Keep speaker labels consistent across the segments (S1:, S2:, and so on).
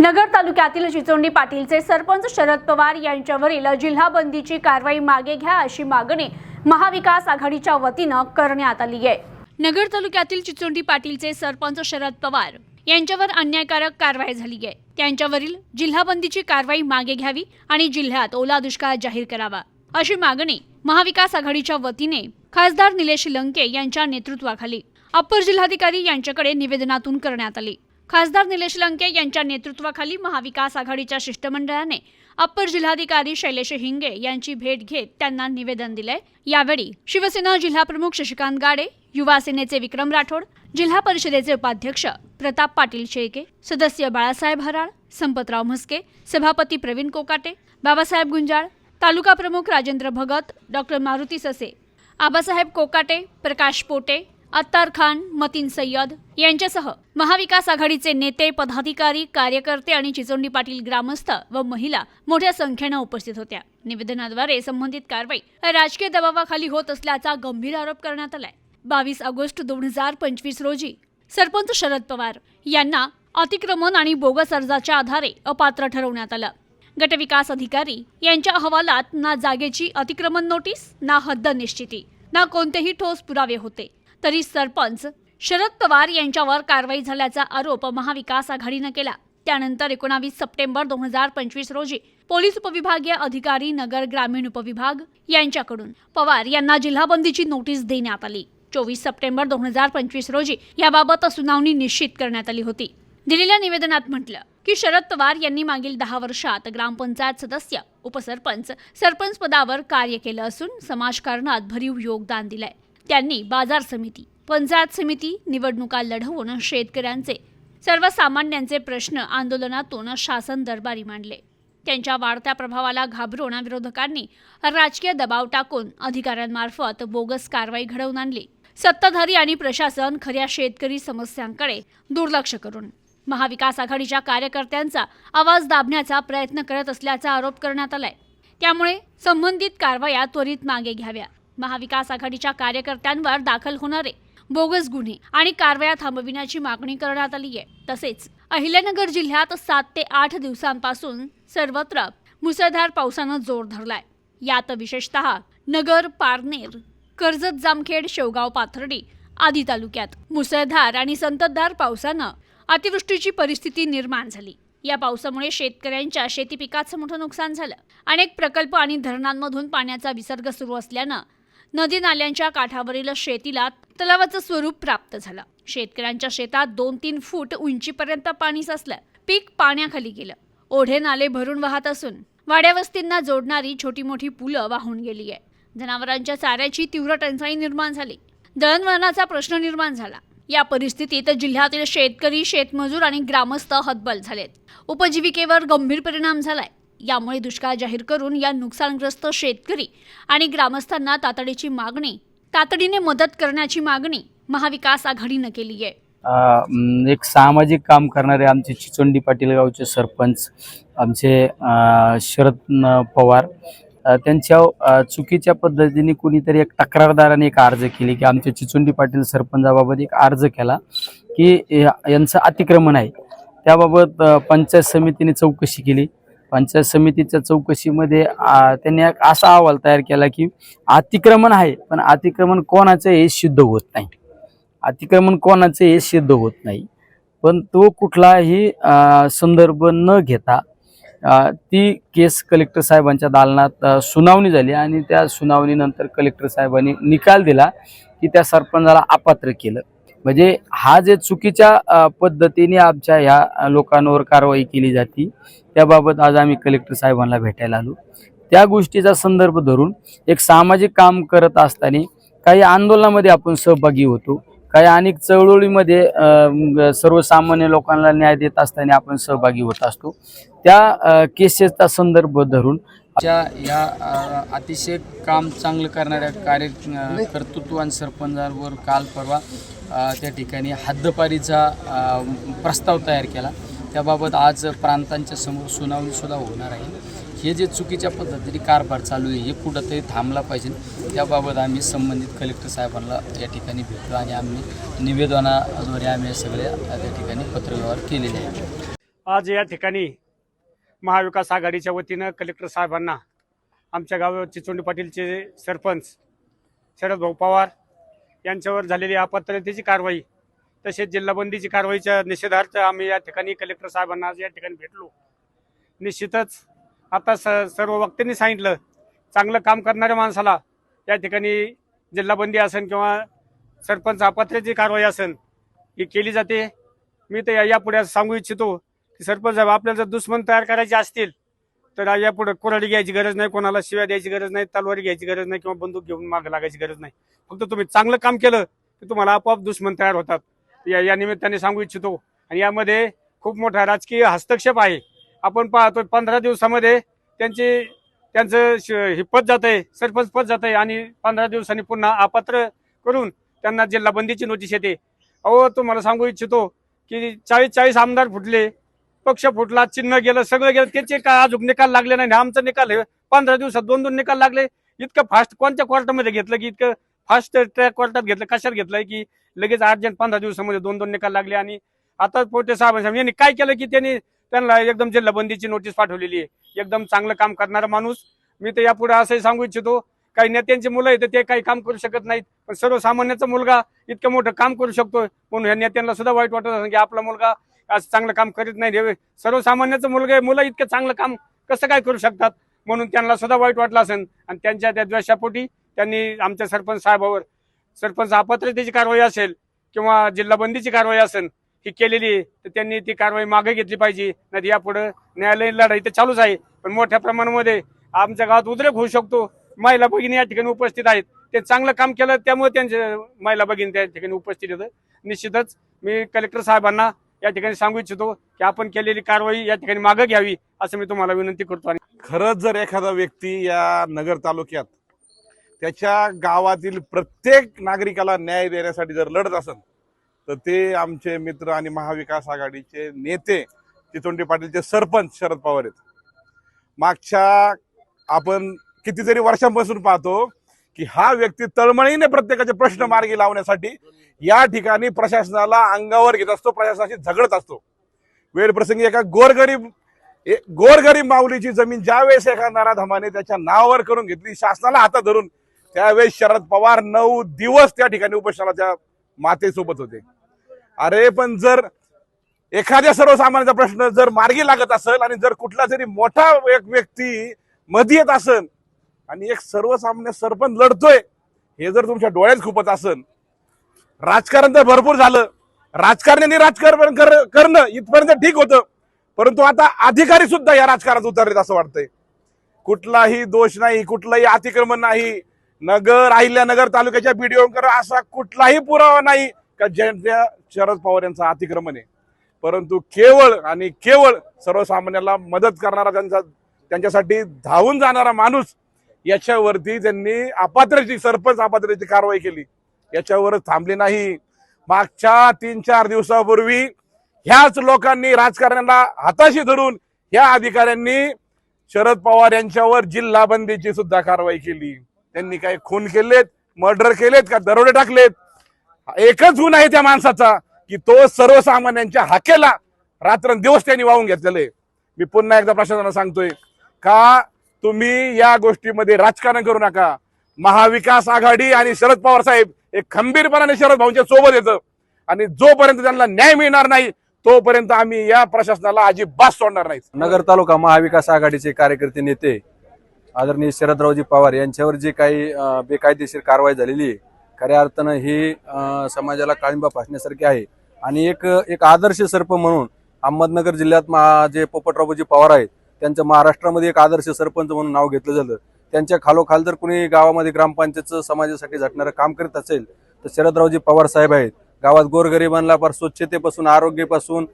S1: नगर तालुक्यातील चिचोंडी पाटीलचे सरपंच शरद पवार यांच्यावरील जिल्हा बंदीची कारवाई मागे घ्या अशी मागणी महाविकास आघाडीच्या वतीनं करण्यात आली आहे. नगर तालुक्यातील चिचोंडी पाटीलचे सरपंच शरद पवार यांच्यावर अन्यायकारक कारवाई झाली आहे. त्यांच्यावरील जिल्हा बंदीची कारवाई मागे घ्यावी आणि जिल्ह्यात ओला दुष्काळ जाहीर करावा अशी मागणी महाविकास आघाडीच्या वतीने खासदार निलेश लंके यांच्या नेतृत्वाखाली अप्पर जिल्हाधिकारी यांच्याकडे निवेदनातून करण्यात आली. खासदार निलेश लंके यांच्या नेतृत्वाखाली महाविकास आघाडीच्या शिष्टमंडळाने अप्पर जिल्हाधिकारी शैलेश हिंगे यांची भेट घेत त्यांना निवेदन दिलंय. यावेळी शिवसेना जिल्हाप्रमुख शशिकांत गाडे युवा सेनेचे विक्रम राठोड जिल्हा परिषदेचे उपाध्यक्ष प्रताप पाटील शेळके सदस्य बाळासाहेब हराळ संपतराव म्हस्के सभापती प्रवीण कोकाटे बाबासाहेब गुंजाळ तालुका प्रमुख राजेंद्र भगत डॉक्टर मारुती ससे आबासाहेब कोकाटे प्रकाश पोटे अत्तार खान मतीन सय्यद यांच्यासह महाविकास आघाडीचे नेते पदाधिकारी कार्यकर्ते आणि चिचोंडी पाटील ग्रामस्थ व महिला मोठ्या संख्येनं उपस्थित होत्या. निवेदनाद्वारे संबंधित कारवाई राजकीय दबावाखाली होत असल्याचा गंभीर आरोप करण्यात आलाय. बावीस ऑगस्ट दोन हजार पंचवीस रोजी सरपंच शरद पवार यांना अतिक्रमण आणि बोगस अर्जाच्या आधारे अपात्र ठरवण्यात आलं. गटविकास अधिकारी यांच्या अहवालात ना जागेची अतिक्रमण नोटीस ना हद्द निश्चिती ना कोणतेही ठोस पुरावे होते. तरी सरपंच शरद पवार यांच्यावर कारवाई झाल्याचा आरोप महाविकास आघाडीनं केला. त्यानंतर एकोणावीस सप्टेंबर दोन हजार पंचवीस रोजी पोलीस उपविभागीय अधिकारी नगर ग्रामीण उपविभाग यांच्याकडून पवार यांना जिल्हाबंदीची नोटीस देण्यात आली. चोवीस सप्टेंबर दोन हजार पंचवीस रोजी याबाबत सुनावणी निश्चित करण्यात आली होती. दिलेल्या निवेदनात म्हटलं की शरद पवार यांनी मागील दहा वर्षात ग्रामपंचायत सदस्य उपसरपंच सरपंच पदावर कार्य केलं असून समाजकारणात भरीव योगदान दिलंय. त्यांनी बाजार समिती पंचायत समिती निवडणुका लढवून शेतकऱ्यांचे सर्वसामान्यांचे प्रश्न आंदोलनातून शासन दरबारी मांडले. त्यांच्या वाढत्या प्रभावाला घाबरून विरोधकांनी राजकीय दबाव टाकून अधिकाऱ्यांमार्फत बोगस कारवाई घडवून आणली. सत्ताधारी आणि प्रशासन खऱ्या शेतकरी समस्यांकडे दुर्लक्ष करून. महाविकास आघाडीच्या कार्यकर्त्यांचा आवाज दाबण्याचा प्रयत्न करत असल्याचा आरोप करण्यात आलाय. त्यामुळे संबंधित कारवाया त्वरित मागे घ्याव्या. महाविकास आघाडीच्या कार्यकर्त्यांवर दाखल होणारे बोगस गुन्हे आणि कारवाया थांबविण्याची मागणी करण्यात आली आहे. तसेच अहिल्यानगर जिल्ह्यात सात ते आठ दिवसांपासून सर्वत्र मुसळधार पावसानं जोर धरलाय. यात विशेषतः नगर पारनेर कर्जत जामखेड शेवगाव पाथर्डी आदी तालुक्यात मुसळधार आणि संततधार पावसानं अतिवृष्टीची परिस्थिती निर्माण झाली. या पावसामुळे शेतकऱ्यांच्या शेती पिकाचं मोठं नुकसान झालं. अनेक प्रकल्प आणि धरणांमधून पाण्याचा विसर्ग सुरू असल्यानं नदी नाल्यांच्या काठावरील शेतीला तलावाचं स्वरूप प्राप्त झालं. शेतकऱ्यांच्या शेतात दोन तीन फूट उंचीपर्यंत पाणी साचलं. पीक पाण्याखाली गेलं. ओढे नाले भरून वाहत असून वाड्यावस्तींना जोडणारी छोटी मोठी पुलं वाहून गेली आहे. जनावरांच्या चाऱ्याची तीव्र टंचाई निर्माण झाली. दळणवळणाचा प्रश्न निर्माण झाला. या परिस्थितीत जिल्ह्यातील शेतकरी शेतमजूर आणि ग्रामस्थ हतबल झालेत. उपजीविकेवर गंभीर परिणाम झालाय. यामुळे दुष्काळ जाहीर करून या नुकसानग्रस्त शेतकरी आणि ग्रामस्थांना तातडीची मागणी तातडीने मदत करण्याची मागणी महाविकास आघाडीनं केली आहे.
S2: एक सामाजिक काम करणारे आमचे चिचोंडी पाटील गावचे सरपंच आमचे शरद पवार त्यांच्या चुकीच्या पद्धतीने कुणीतरी एक तक्रारदाराने एक अर्ज केली की आमच्या चिचोंडी पाटील सरपंचाबाबत एक अर्ज केला की यांचं अतिक्रमण आहे. त्याबाबत पंचायत समितीने चौकशी केली. पंचायत समितीच्या चौकशीमध्ये त्यांनी एक असा अहवाल तयार केला की अतिक्रमण आहे पण अतिक्रमण कोणाचं हे सिद्ध होत नाही. अतिक्रमण कोणाचं हे सिद्ध होत नाही. पण तो कुठलाही संदर्भ न घेता ती केस कलेक्टर साहेबांच्या दालनात सुनावणी झाली आणि त्या सुनावणीनंतर कलेक्टर साहेबांनी निकाल दिला की त्या सरपंचाला अपात्र केलं. म्हणजे हा जे चुकीच्या पद्धतीने आमच्या ह्या लोकांवर कारवाई केली जाते त्याबाबत आज आम्ही कलेक्टर साहेबांना भेटायला आलो. त्या गोष्टीचा संदर्भ धरून एक सामाजिक काम करत असताना काही आंदोलनामध्ये आपण सहभागी होतो. काही अनेक चळवळीमध्ये सर्वसामान्य लोकांना न्याय देत असताना आपण सहभागी होत असतो. त्या केसेसचा संदर्भ धरून या अतिशय काम चांगलं करणाऱ्या कार्य अं, कर्तृत्वान सरपंचांवर काल परवा त्या ठिकाणी हद्दपारीचा प्रस्ताव तयार केला. त्याबाबत आज प्रांतांच्या समोर सुनावणीसुद्धा होणार आहे. हे जे चुकीच्या पद्धतीने कारभार चालू आहे हे कुठंतरी थांबला पाहिजे. त्याबाबत आम्ही संबंधित कलेक्टर साहेबांना या ठिकाणी भेटलो आणि आम्ही निवेदनाद्वारे आम्ही सगळे त्या ठिकाणी पत्रव्यवहार केलेले आहे
S3: आज या ठिकाणी महाविकास आघाडीच्या वतीनं कलेक्टर साहेबांना आमच्या गाव चिचोंडी पाटीलचे सरपंच शरद भाऊ पवार यांच्यावर झालेली अपात्रतेची कारवाई तसेच जिल्हाबंदीची कारवाईच्या निषेधार्थ आम्ही या ठिकाणी कलेक्टर साहेबांना आज या ठिकाणी भेटलो. निश्चितच आता स सर्व वक्त्यांनी सांगितलं चांगलं काम करणाऱ्या माणसाला या ठिकाणी जिल्हाबंदी असेल किंवा सरपंच अपात्रतेची कारवाई असेल ही केली जाते. मी तर या- यापुढे सांगू इच्छितो की सरपंच साहेब आपल्याला जर दुश्मन तयार करायचे असतील तर यापुढे कोराडी घ्यायची गरज नाही कोणाला शिव्या द्यायची गरज नाही तलवारी घ्यायची गरज नाही किंवा बंदूक घेऊन मागे लागायची गरज नाही. फक्त तुम्ही चांगलं काम केलं की तुम्हाला आपोआप दुश्मन तयार होतात. या या निमित्ताने सांगू इच्छितो. आणि यामध्ये खूप मोठा राजकीय हस्तक्षेप आहे. आपण पाहतो पंधरा दिवसामध्ये त्यांची त्यांचं श- हे पद जात आहे सरपंच पद जात आहे आणि पंधरा दिवसांनी पुन्हा अपात्र करून त्यांना जिल्हा बंदीची नोटीस येते. अहो तुम्हाला सांगू इच्छितो की चाळीस चाळीस आमदार फुटले पक्ष फुटला चिन्ह गेलं सगळं गेलं त्याचे काय अजून निकाल लागले नाही आमचं निकाल हे पंधरा दिवसात दोन दोन निकाल लागले. इतकं फास्ट कोणत्या कोर्टामध्ये घेतलं की इतकं फास्ट ट्रॅक कोर्टात घेतलं कशात घेतलंय की लगेच अर्जंट पंधरा दिवसामध्ये दोन दोन निकाल लागले आणि आता पोटे साहेब यांनी काय केलं की त्यांनी त्यांना एकदम जिल्हाबंदीची नोटीस पाठवलेली आहे. एकदम चांगलं काम करणारा माणूस. मी तर यापुढे असंही सांगू इच्छितो काही नेत्यांची मुलं आहेत ते काही काम करू शकत नाहीत. पण सर्वसामान्याचा मुलगा इतकं मोठं काम करू शकतो म्हणून ह्या नेत्यांना सुद्धा वाईट वाटत असेल की आपला मुलगा आज चांगलं काम करीत नाही सर्वसामान्याचं मुलगा मुलं इतकं चांगलं काम कसं काय करू शकतात? म्हणून त्यांना सुद्धा वाईट वाटलं असेल. आणि त्यांच्या त्या द्वेषापोटी त्यांनी आमच्या सरपंच साहेबावर सरपंच अपात्रतेची कारवाई असेल किंवा जिल्हाबंदीची कारवाई असेल ही केलेली आहे तर त्यांनी ती कारवाई मागे घेतली पाहिजे. नाही यापुढे न्यायालयीन लढाई तर चालूच आहे. पण मोठ्या प्रमाणामध्ये आमच्या गावात उद्रेक होऊ शकतो. महिला भगिनी या ठिकाणी उपस्थित आहेत. ते चांगलं काम केलं त्यामुळे त्यांचे महिला भगिनी त्या ठिकाणी उपस्थित होतं. निश्चितच मी कलेक्टर साहेबांना या ठिकाणी सांगू इच्छितो की आपण केलेली कारवाई या ठिकाणी मागं घ्यावी असं मी तुम्हाला विनंती करतो. आणि
S4: खरंच जर एखादा व्यक्ती या नगर तालुक्यात त्याच्या गावातील प्रत्येक नागरिकाला न्याय देण्यासाठी जर लढत असेल तर ते आमचे मित्र आणि महाविकास आघाडीचे नेते चितोंडी पाटीलचे सरपंच शरद पवार आहेत. मागच्या आपण कितीतरी वर्षांपासून पाहतो की हा व्यक्ती तळमळीने प्रत्येकाचे प्रश्न मार्गी लावण्यासाठी या ठिकाणी प्रशासनाला अंगावर घेत असतो प्रशासनाशी झगडत असतो. वेळप्रसंगी एका गोरगरीब ए- गोरगरीब माऊलीची जमीन ज्यावेळेस एका नराधमाने त्याच्या नावावर करून घेतली शासनाला हातात धरून त्यावेळेस शरद पवार नऊ दिवस त्या ठिकाणी उपोषणाच्या मातेसोबत होते. अरे पण जर एखाद्या सर्वसामान्यांचा प्रश्न जर मार्गी लागत असेल आणि जर कुठला तरी मोठा एक व्यक्ती मध्ये येत असेल आणि एक सर्वसामान्य सरपंच लढतोय हे जर तुमच्या डोळ्यात खूपच असन राजकारण तर भरपूर झालं. राजकारण्याने राजकारण कर- करणं इथपर्यंत ठीक होतं परंतु आता अधिकारी सुद्धा या राजकारणात उतरलेत असं वाटतंय. कुठलाही दोष नाही कुठलंही अतिक्रमण नाही नगर अहिल्यानगर तालुक्याच्या बीडीओकर असा कुठलाही पुरावा नाही का ज्यांच्या शरद पवार यांचं अतिक्रमण आहे. परंतु केवळ आणि केवळ सर्वसामान्याला मदत करणारा त्यांचा त्यांच्यासाठी धावून जाणारा माणूस याच्यावरती त्यांनी अपात्रची सरपंच अपात्रची कारवाई केली. याच्यावर थांबली नाही. मागच्या तीन चार दिवसापूर्वी ह्याच लोकांनी राजकारण्याला हाताशी धरून ह्या अधिकाऱ्यांनी शरद पवार यांच्यावर जिल्हा बंदीची सुद्धा कारवाई केली. त्यांनी काही खून केलेत मर्डर केलेत का दरोडे टाकलेत? एकच गुण आहे त्या माणसाचा की तो सर्वसामान्यांच्या हाकेला रात्रंदिवस त्यांनी वाहून घेतलेले. मी पुन्हा एकदा प्रशासनाला सांगतोय का तुम्ही या गोष्टीमध्ये राजकारण करू नका. महाविकास आघाडी आणि शरद पवार साहेब एक खंबीरपणाने शरद भाऊंच्या सोबत येतं. आणि जोपर्यंत त्यांना न्याय मिळणार नाही तोपर्यंत आम्ही या प्रशासनाला अजिबात सोडणार नाही
S5: नगर तालुका महाविकास आघाडीचे कार्यकर्ते नेते आदरणीय शरदरावजी पवार यांच्यावर जी काही बेकायदेशीर कारवाई झालेली आहे खऱ्या अर्थानं ही समाजाला काळिंबा फासण्यासारखी आहे. आणि एक एक आदर्श सर्प म्हणून अहमदनगर जिल्ह्यात मा जे पोपटरावजी पवार आहेत त्यांचं महाराष्ट्रामध्ये एक आदर्श सरपंच म्हणून नाव घेतलं जातं. त्यांच्या खालोखाल जर कुणी गावामध्ये ग्रामपंचायतचं समाजासाठी झटणारं काम करत असेल तर शरदरावजी पवार साहेब आहेत. गावात गोरगरिबांना फार स्वच्छतेपासून आरोग्यापासून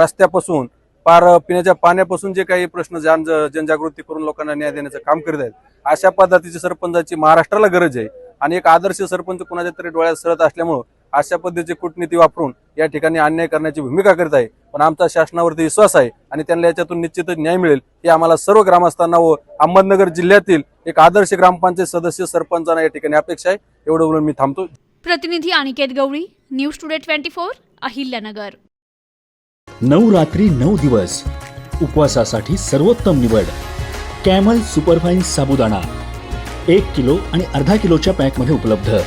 S5: रस्त्यापासून पार पिण्याच्या पाण्यापासून जे काही प्रश्न जन जनजागृती करून लोकांना न्याय देण्याचं काम करीत आहेत. अशा पद्धतीची सरपंचाची महाराष्ट्राला गरज आहे. आणि एक आदर्श सरपंच कुणाच्या तरी डोळ्यात सरत असल्यामुळं अशा पद्धतीची कूटनीती वापरून या ठिकाणी अन्याय करण्याची भूमिका करत आहे. पण आमचा शासनावरती विश्वास आहे आणि त्यांना याच्यातून निश्चितच न्याय मिळेल. हे आम्हाला सर्व ग्रामस्थांना व अहमदनगर जिल्ह्यातील एक आदर्श ग्रामपंचायत सदस्य सरपंचांना या ठिकाणी अपेक्षा आहे. एवढं बोलून मी थांबतो.
S1: प्रतिनिधी Aniket Gawali news today twenty four Ahilyanagar.
S6: नऊ रात्री नऊ दिवस. उपवासासाठी सर्वोत्तम निवड. कॅमल सुपरफाईन साबुदाणा. एक किलो आणि अर्धा किलोच्या पॅकमध्ये उपलब्ध.